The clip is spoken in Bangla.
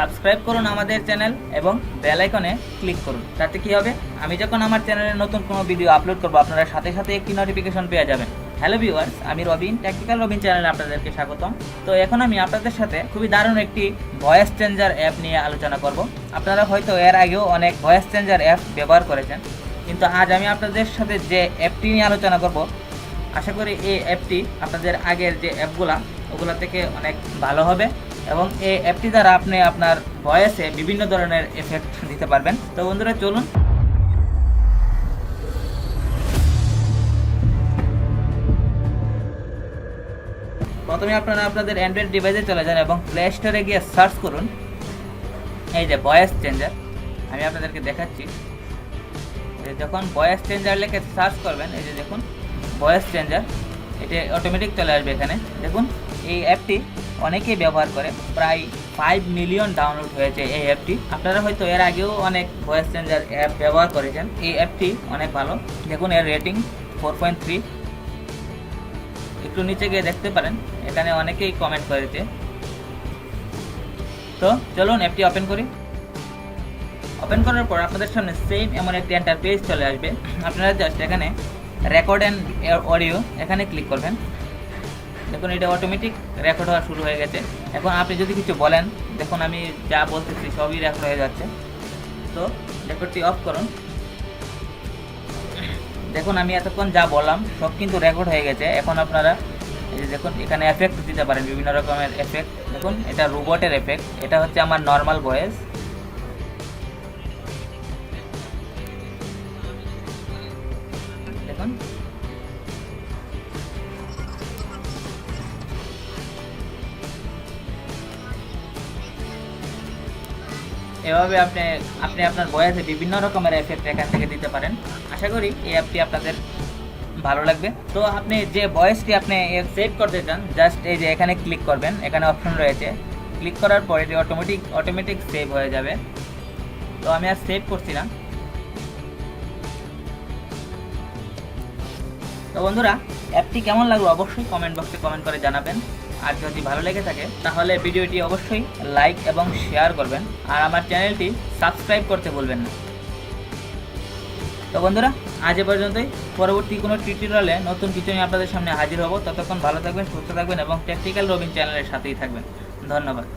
সাবস্ক্রাইব করুন আমাদের চ্যানেল এবং বেল আইকনে ক্লিক করুন। তাতে কি হবে? আমি যখন আমার চ্যানেলে নতুন কোনো ভিডিও আপলোড করব, আপনারা সাথে সাথে একটি নোটিফিকেশন পেয়ে যাবেন। হ্যালো ভিউয়ার্স আমি রবিন টেকনিক্যাল রবিন চ্যানেলে আপনাদেরকে স্বাগতম। তো এখন আমি আপনাদের সাথে খুবই দারুণ একটি ভয়েস চেঞ্জার অ্যাপ নিয়ে আলোচনা করব। আপনারা হয়তো এর আগেও অনেক ভয়েস চেঞ্জার অ্যাপ ব্যবহার করেছেন। কিন্তু আজ আমি আপনাদের সাথে যে অ্যাপটি নিয়ে আলোচনা করব, আশা করি এই অ্যাপটি আপনাদের আগের যে অ্যাপগুলা ওগুলো থেকে অনেক ভালো হবে। এবং এই অ্যাপটি দ্বারা আপনি আপনার ভয়েসে বিভিন্ন ধরনের এফেক্ট দিতে পারবেন। তো বন্ধুরা, চলুন। প্রথমে আপনারা আপনাদের অ্যান্ড্রয়েড ডিভাইসে চলে যান এবং প্লে স্টোরে গিয়ে সার্চ করুন। এই যে ভয়েস চেঞ্জার আমি আপনাদেরকে দেখাচ্ছি। যখন ভয়েস চেঞ্জার লিখে সার্চ করবেন, এই যে দেখুন ভয়েস চেঞ্জার এটা অটোমেটিক চলে আসবে এখানে। দেখুন এই অ্যাপটি অনেকেই ব্যবহার করে। প্রায় ফাইভ মিলিয়ন ডাউনলোড হয়েছে এই অ্যাপটি। আপনারা হয়তো এর আগেও অনেক ভয়েস চেঞ্জার অ্যাপ ব্যবহার করেছেন। এই অ্যাপটি অনেক ভালো। দেখুন, এর রেটিং ফোর পয়েন্ট থ্রি একটু নিচে গিয়ে দেখতে পারেন। এখানে অনেকেই কমেন্ট করেছে। তো চলুন অ্যাপটি ওপেন করি। ওপেন করার পর আপনাদের সামনে সেম এমন একটি এন্টার পেজ চলে আসবে। আপনারা জাস্ট এখানে রেকর্ড অ্যান্ড অডিও এখানে ক্লিক করবেন। দেখুন, এটা অটোমেটিক রেকর্ড হওয়া শুরু হয়ে গেছে। এখন আপনি যদি কিছু বলেন, দেখুন, আমি যা বলতেছি সবই রেকর্ড হয়ে যাচ্ছে। তো রেকর্ডটি অফ করুন। দেখুন, আমি এতক্ষণ যা বললাম, সব কিন্তু রেকর্ড হয়ে গেছে। এখন আপনারা দেখুন, এখানে এফেক্ট দিতে পারেন, বিভিন্ন রকমের এফেক্ট দেখুন, এটা রোবটের এফেক্ট এটা হচ্ছে আমার নর্মাল ভয়েস এভাবে আপনি আপনি আপনার বয়সে বিভিন্ন রকমের এফেক্ট এখান থেকে দিতে পারেন। আশা করি এই অ্যাপটি আপনাদের ভালো লাগবে। তো আপনি যে ভয়েসটি আপনি সেভ করতে চান জাস্ট এই যে এখানে ক্লিক করবেন, এখানে অপশন রয়েছে। ক্লিক করার পরে এটি অটোমেটিক অটোমেটিক সেভ হয়ে যাবে। তো আমি আর সেভ করছি না। তো বন্ধুরা অ্যাপটি কেমন লাগল অবশ্যই কমেন্ট বক্সে কমেন্ট করে জানাবেন। আর যদি ভালো লেগে থাকে, তাহলে ভিডিওটি অবশ্যই লাইক এবং শেয়ার করবেন। আর আমার চ্যানেলটি সাবস্ক্রাইব করতে ভুলবেন না। তো বন্ধুরা, আজ এ পর্যন্তই। পরবর্তী কোনো টিউটোরিয়ালে নতুন কিছু নিয়ে আপনাদের সামনে হাজির হব। ততক্ষণ ভালো থাকবেন, সুস্থ থাকবেন এবং টেকনিক্যাল রবিন চ্যানেলের সাথেই থাকবেন। ধন্যবাদ।